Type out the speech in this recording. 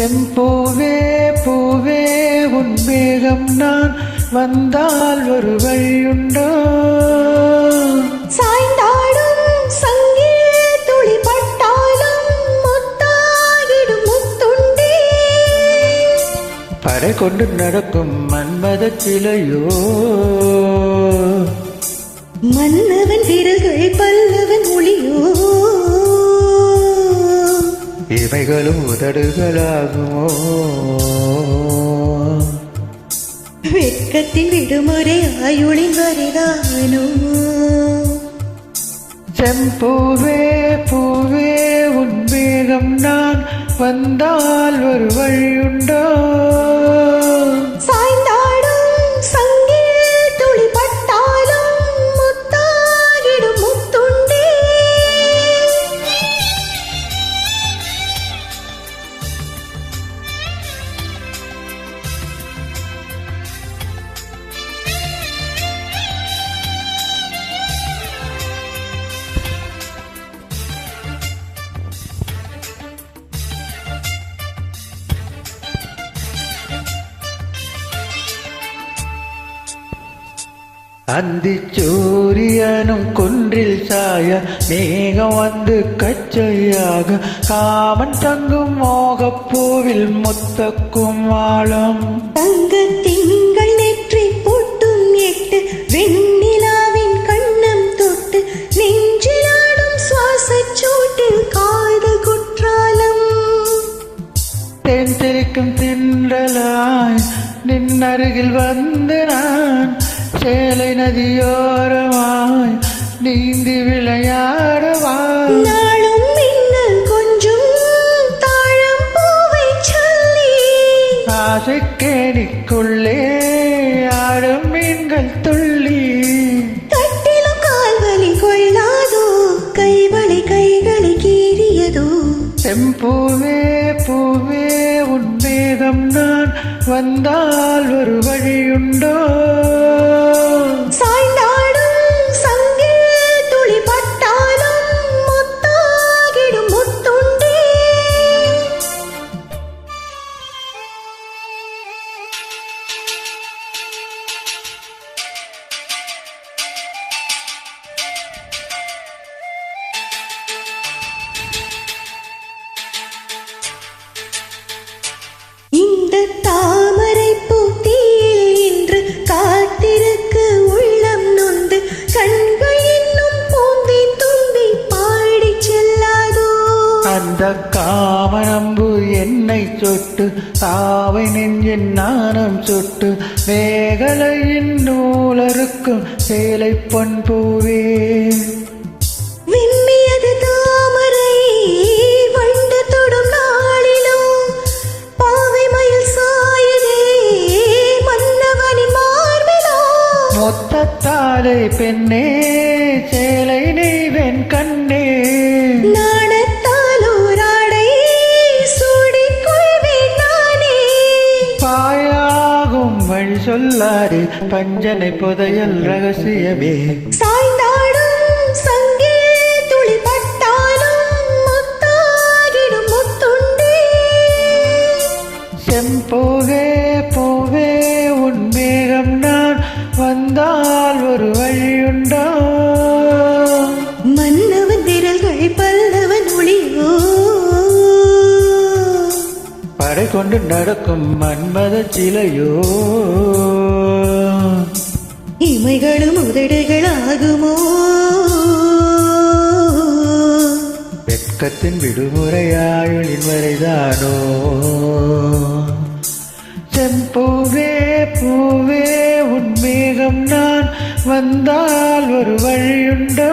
செம்பூவே பூவே உன் வேகம் நான் வந்தால் ஒரு வழியுண்டோ? சாய்ந்தாடும் சங்கில் துளி பட்டாலும் முத்தாகிடும் முத்துண்டே. படை கொண்டு நடக்கும் மன்மத சிலையோ? மன்னவன் விரல்கள் பல்லவன் ஒளியோ? இவைகளும் உதடுகளாகுமோ? வெட்கத்தின் விடுமுறை ஆயுளின் வரிதானோ? செம்பூவே பூவே உன் வேகம் நான் வந்தால் ஒரு வழியுண்டோ? அந்தி சூரியனும் குன்றில் சாய மேகம் வந்து கச்சையாக காமன் தங்கும் மோகப்பூவில் முத்தக்கும் வாழம் தங்க திங்கள் நெற்றி பொட்டும் எட்டு வெண்ணிலாவின் கண்ணம் தொட்டு நெஞ்சிலாடும் சுவாசச் சூட்டில் காதல் குற்றாலம். தேன் தெளிக்கும் தின்றலாய் நின் அருகில் வந்து நான் சேலை நதியோரமாய் நீந்தி விளையாடவா நாளும் மின்னல் கொஞ்சம் தாழம் பூவை சொல்லி ஆசைக்கேணிக்குள்ளே ஆடும் வந்தால் ஒரு வழியுண்டோ? சொட்டு தாவை நெஞ்சின் நாணம் சொட்டு வேகலையின் நூலருக்கும் சேலை பொன் பூவே. விம்மியது தாமரை வண்டு தொடும் நாளிலோ பாவை மயில் சாயுதே மன்னவனின் மார்பிலோ. மொத்தத்தாலே பெண்ணே சேலை நெய்வேன் கண்ணே சொல்லாறு பஞ்சனை புதையல் ரகசியமே. படை கொண்டு நடக்கும் மன்மத சிலையோ. இமைகளும் உதடுகளாகுமோ. வெட்கத்தின் விடுமுறையாயுளின் வரைதானோ. செம்பூவே பூவே உன் மேகம் நான் வந்தால் ஒரு வழியுண்டோ.